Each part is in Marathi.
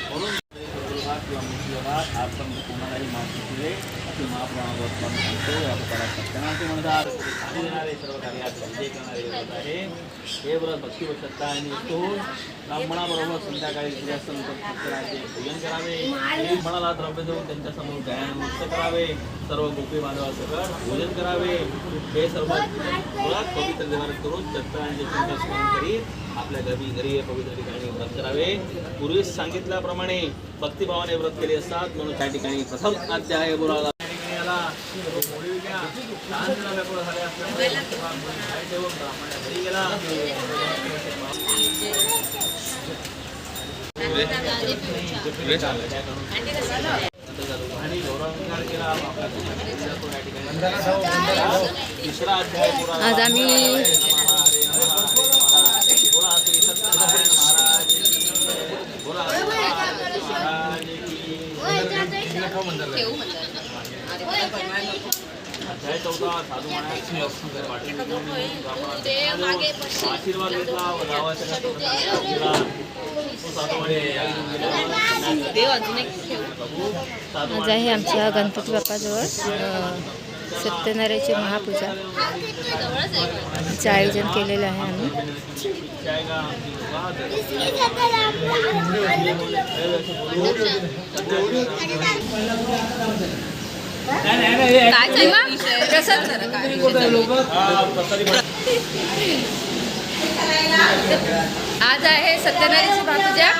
म्हणून विभाग किंवा मुख्य विभाग कोणालाही माहिती दिले की महाप्रमाणावर सांगतो या प्रकारात सत्यनारायण ते म्हणतात आणि देणारे सर्व कार्यात विजय करणारे व्रत आहे हे व्रत भक्ती सत्ता आणि तो ब्राह्मणाबरोबर संध्याकाळी सूर्यास्तनंतर सत्यनारायणचे पूजन करावे ब्राह्मणाला द्रव्य देऊन त्यांच्यासमोर नृत्य करावे सर्व गोपी बांधवासकट भोजन करावे हे सर्व मुळात पवित्र देवाने करून सत्यनारायणचे स्मरण करीत आपल्या घरी घरी पवित्र ठिकाणी व्रत करावे. पूर्वी सांगितल्याप्रमाणे भक्ति भावने व्रत के लिए साथ मनु चाटिका प्रथम अध्याय बोला आज आम्ही बोला महाराज अध्याय साधू महाराज आशीर्वाद घेतला व गावाच्या साधू आहे आमच्या गणपती बाप्पाजवळ. सत्यनारायणची महापूजाचं आयोजन केलेलं आहे आम्ही. आज आहे सत्यनारायणची महापूजा.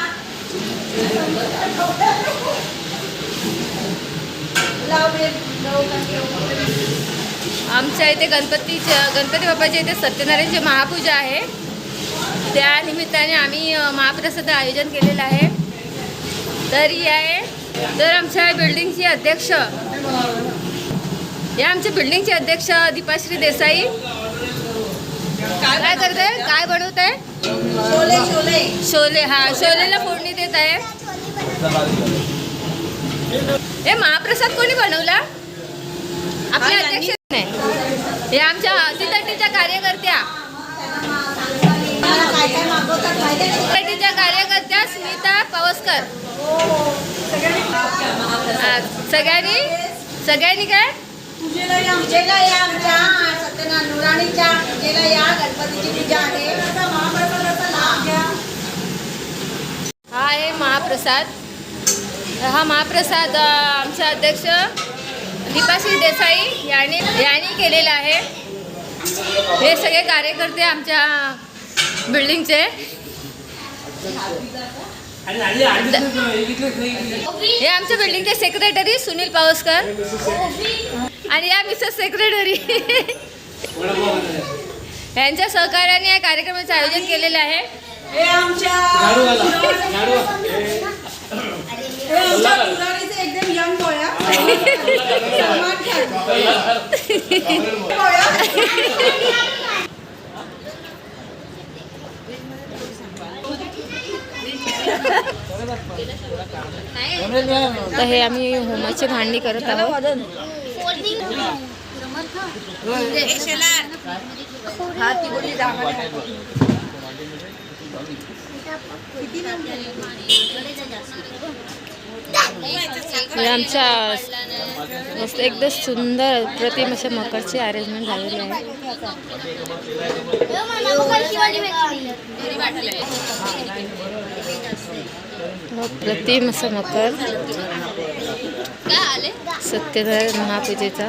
आमच्या इथे गणपतीच्या गणपती बाप्पाच्या इथे सत्यनारायणची महापूजा आहे. त्या निमित्ताने आम्ही महाप्रसाद आयोजन केलेलं आहे. तर ही आहे तर आमच्या बिल्डिंगची अध्यक्ष. या आमच्या बिल्डिंगचे अध्यक्ष दीपाश्री देसाई. काय करत? आहे काय बनवत? आहे शोले शोले. शोले हा शोलेला फोडणी देत आहे. हे महाप्रसाद कोणी बनवला? आपले अध्यक्ष नाही. हे आमच्या तितटीच्या कार्यकर्त्या. तितटीच्या कार्यकर्त्या स्मिता पवस्कर. सगळ्यांनी? सगळ्यांनी काय? पूजेला या पूजेला या आमच्या सत्यनारायण नुराणीच्या पूजेला या गणपतीची पूजा आहे महाप्रसादाचा लाभ घ्या हा आहे महाप्रसाद. हा महाप्रसाद आमचे अध्यक्ष दीपाश्री देसाई यांनी यांनी केलेला आहे. हे सगळे कार्यकर्ते आमच्या बिल्डिंगचे. हे आमच्या बिल्डिंगचे सेक्रेटरी सुनील पावसकर. आणि या मिसेस सेक्रेटरी यांच्या सहकार्याने या कार्यक्रमाचं आयोजन केलेलं आहे. हे आमच्या हे एकदम यंग. तर हे आम्ही होमाची भांडणी करत आहोत. हा ती बोलली जा हे आमच्या मस्त एकदम सुंदर प्रतिम अशा मकरची अरेंजमेंट झालेली आहे. मग प्रतिम असं मकर. सत्यनारायण महापूजेचा.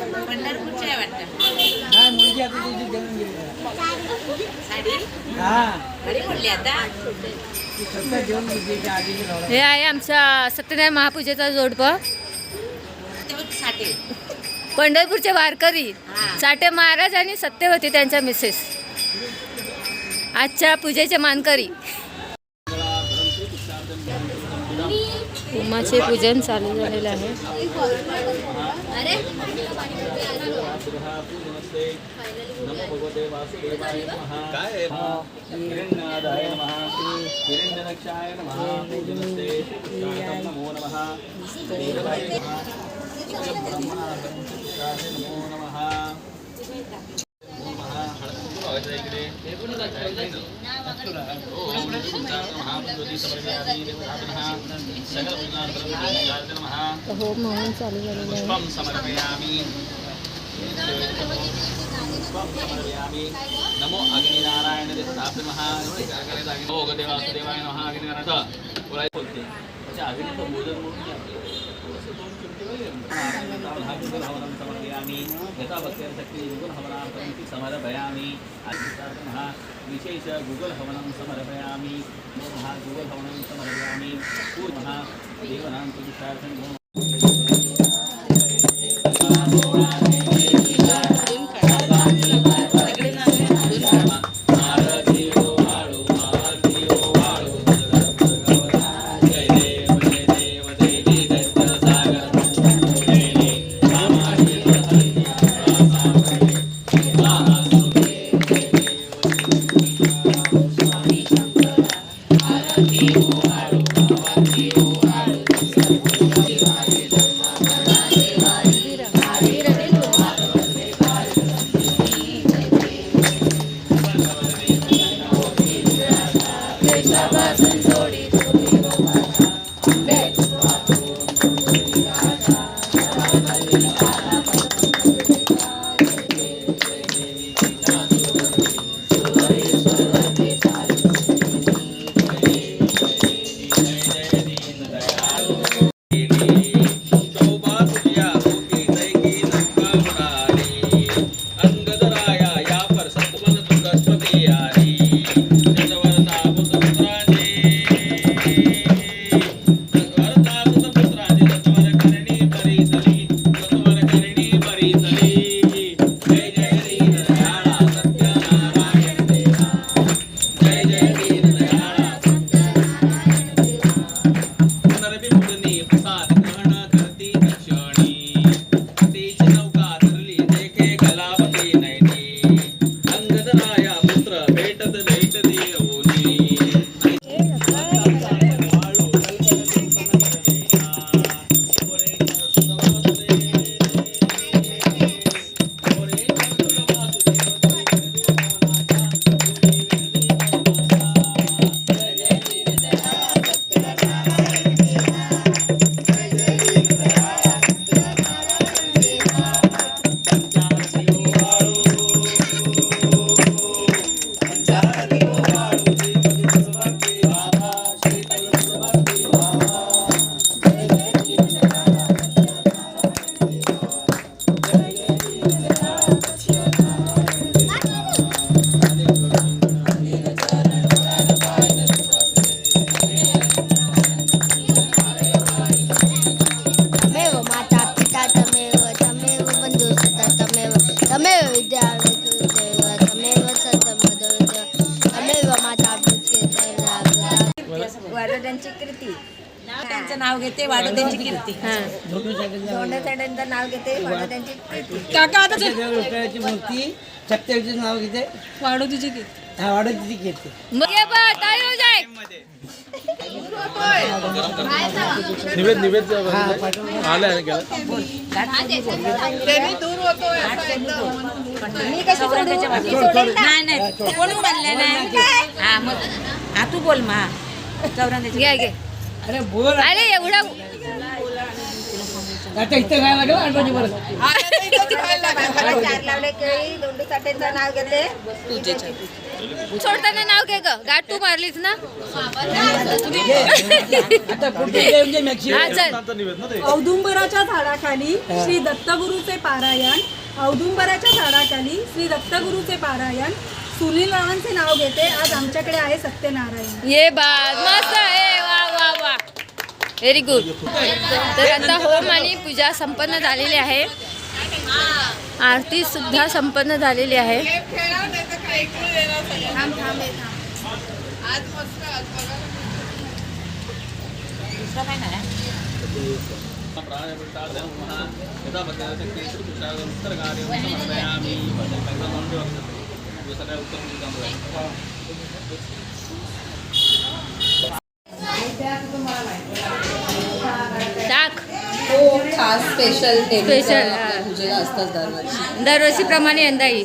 पंढरपूरच्या आहे वाटतं. साडी? साडी बोलली आता? हे आहे आमच्या सत्यनारायण महापूजेचा जोडपं. साठी. पंढरपूरचे वारकरी. हा. साठे महाराज आणि सत्यवती त्यांच्या मिसेस आजच्या पूजेचे मानकरी. उमाचे पूजन चालू झालेलं आहे. अरे। शिरः पूजनस्ते नमो भगवते वासुदेवाय नमः हिरण्यादाय नमः हिरण्यरक्षाय नमः पूजनस्ते श्रीकृष्णाय नमो नमः देवाय नमः ब्रह्मणाय नमो नमः हो म्हणून चालू झालेलं नमो अग्निनारायण देवताभ्यमः नमो अग्निनारायण. बोलते. म्हणजे अग्नीचं म्हणून दोन चिमटे वगैरे म्हणतात. हवनं समर्पयामि यथा भक्त्यर्थक्ती गुगल हवनार्थमपि समर्पयामि अधिष्ठार्थमः विशेष गुगल हवनं समर्पयामि हा गुगल हवनं समर्पयामि पूर्णः देवनां the later कीर्ती. धोंडासाड्यांचं नाव घेते कीर्ती. मूर्ती नाव घेते. कीर्ती. हा वाढत घेते मग ये बा, ताई हो जाय. मी कशी सोडू? मी सोडेल ना. नाही नाही कोणी म्हणले नाही हा मग. हा तू बोल मा घे घे अरे बोल. अरे एवढा आता इथं काय लागलं आठवणी परत मला चार लावले केळी दोंडू साठेंचं नाव घेते. सोडताना नाव घे ग. गाठ तू मारलीस ना? आता पुढचे जे म्हणजे हा चल. औदुंबराच्या झाडाखाली श्री दत्तगुरूचे पारायण. औदुंबराच्या झाडाखाली श्री दत्तगुरूचे पारायण. सुनील रावांचे नाव घेते. आज आमच्याकडे आहे सत्यनारायण. ये बात मस्त आहे. व्हेरी गुड तर आता होम आणि पूजा संपन्न झालेली आहे. आरती सुद्धा संपन्न झालेली आहे दुसरं काय नाही प्राणप्रसादनमः यदा भगवते उत्तरकार्यं समर्पयामि भजन पहिला म्हणून ठेवा हे हो. खास स्पेशल असतात दरवर्षी. दरवर्षीप्रमाणे यंदाही.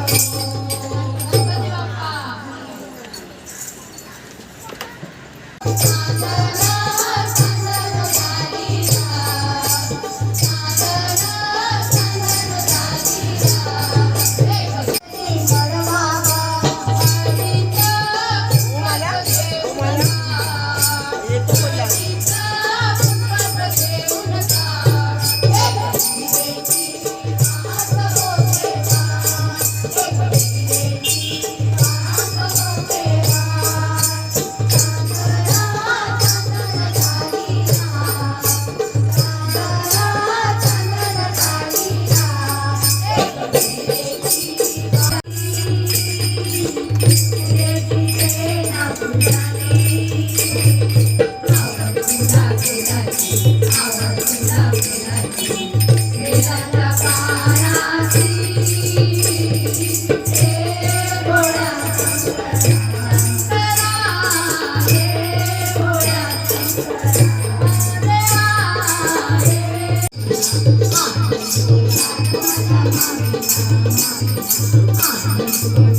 Thank you.